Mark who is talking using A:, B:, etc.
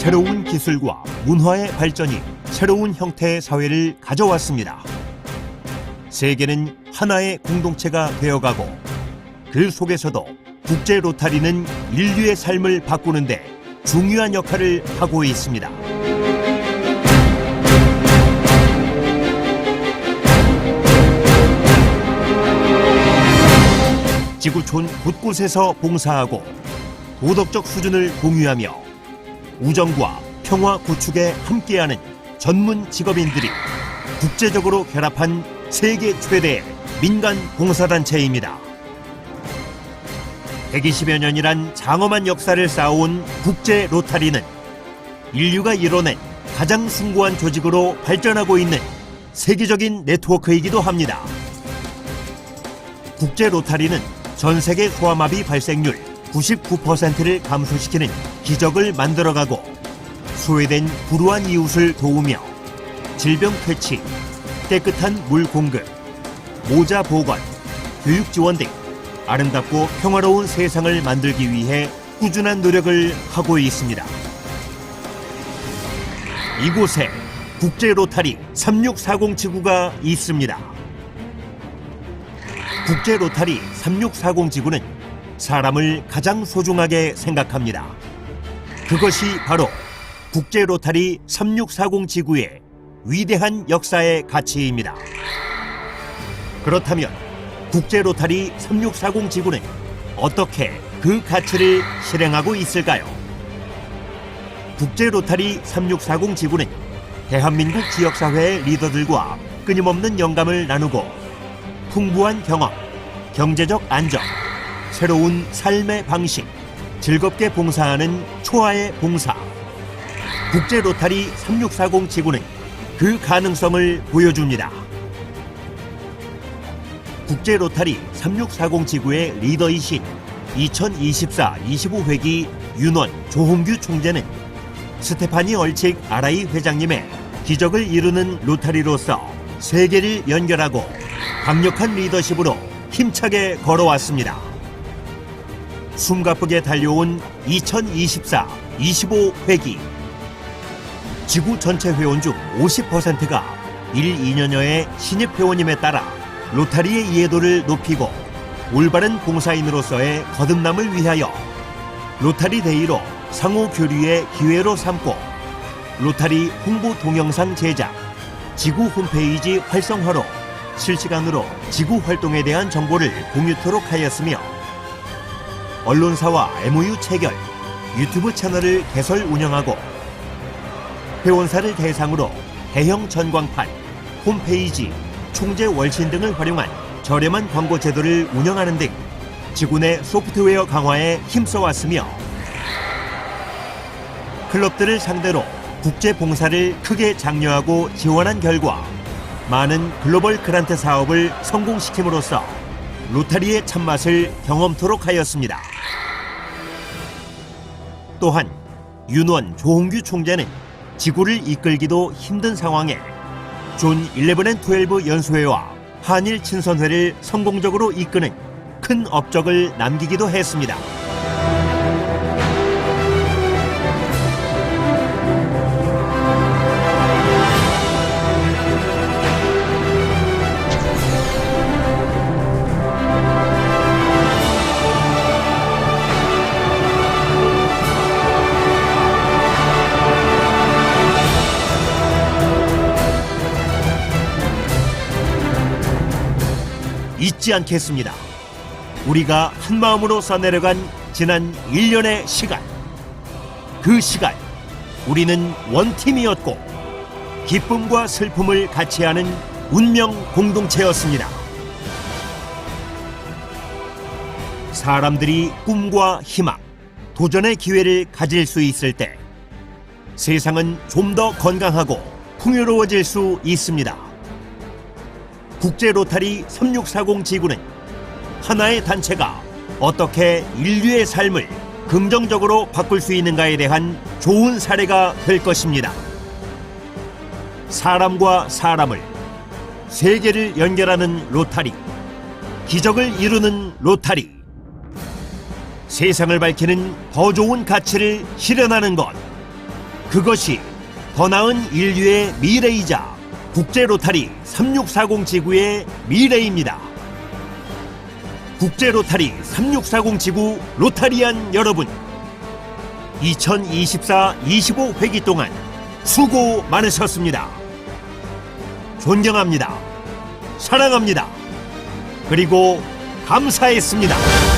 A: 새로운 기술과 문화의 발전이 새로운 형태의 사회를 가져왔습니다. 세계는 하나의 공동체가 되어가고 그 속에서도 국제 로타리는 인류의 삶을 바꾸는데 중요한 역할을 하고 있습니다. 지구촌 곳곳에서 봉사하고 도덕적 수준을 공유하며 우정과 평화 구축에 함께하는 전문 직업인들이 국제적으로 결합한 세계 최대의 민간 봉사단체입니다. 120여 년이란 장엄한 역사를 쌓아온 국제 로타리는 인류가 이뤄낸 가장 숭고한 조직으로 발전하고 있는 세계적인 네트워크이기도 합니다. 국제 로타리는 전 세계 소아마비 발생률 99%를 감소시키는 기적을 만들어가고 소외된 불우한 이웃을 도우며 질병 퇴치, 깨끗한 물 공급, 모자 보건, 교육 지원 등 아름답고 평화로운 세상을 만들기 위해 꾸준한 노력을 하고 있습니다. 이곳에 국제 로타리 3640 지구가 있습니다. 국제 로타리 3640 지구는 사람을 가장 소중하게 생각합니다. 그것이 바로 국제 로타리 3640 지구의 위대한 역사의 가치입니다. 그렇다면 국제 로타리 3640 지구는 어떻게 그 가치를 실행하고 있을까요? 국제 로타리 3640 지구는 대한민국 지역사회의 리더들과 끊임없는 영감을 나누고 풍부한 경험, 경제적 안정, 새로운 삶의 방식, 즐겁게 봉사하는 초아의 봉사. 국제 로타리 3640 지구는 그 가능성을 보여줍니다. 국제 로타리 3640 지구의 리더이신 2024-25회기 윤원 조홍규 총재는 스테파니 얼칙 아라이 회장님의 기적을 이루는 로타리로서 세계를 연결하고 강력한 리더십으로 힘차게 걸어왔습니다. 숨가쁘게 달려온 2024-25 회기. 지구 전체 회원 중 50%가 1, 2년여의 신입 회원님에 따라 로타리의 이해도를 높이고 올바른 봉사인으로서의 거듭남을 위하여 로타리 데이로 상호 교류의 기회로 삼고 로타리 홍보 동영상 제작, 지구 홈페이지 활성화로 실시간으로 지구 활동에 대한 정보를 공유토록 하였으며 언론사와 MOU 체결, 유튜브 채널을 개설 운영하고 회원사를 대상으로 대형 전광판, 홈페이지, 총재 월신 등을 활용한 저렴한 광고 제도를 운영하는 등 지구 내 소프트웨어 강화에 힘써왔으며 클럽들을 상대로 국제 봉사를 크게 장려하고 지원한 결과 많은 글로벌 그란트 사업을 성공시킴으로써 로타리의 참맛을 경험토록 하였습니다. 또한 윤원 조홍규 총재는 지구를 이끌기도 힘든 상황에 존 11&12 연수회와 한일 친선회를 성공적으로 이끄는 큰 업적을 남기기도 했습니다. 잊지 않겠습니다. 우리가 한 마음으로 써내려간 지난 1년의 시간. 그 시간, 우리는 원팀이었고, 기쁨과 슬픔을 같이 하는 운명 공동체였습니다. 사람들이 꿈과 희망, 도전의 기회를 가질 수 있을 때, 세상은 좀 더 건강하고 풍요로워질 수 있습니다. 국제 로타리 3640 지구는 하나의 단체가 어떻게 인류의 삶을 긍정적으로 바꿀 수 있는가에 대한 좋은 사례가 될 것입니다. 사람과 사람을 세계를 연결하는 로타리, 기적을 이루는 로타리, 세상을 밝히는 더 좋은 가치를 실현하는 것. 그것이 더 나은 인류의 미래이자 국제 로타리 3640 지구의 미래입니다. 국제 로타리 3640 지구 로타리안 여러분 2024 25 회기 동안 수고 많으셨습니다. 존경합니다. 사랑합니다. 그리고 감사했습니다.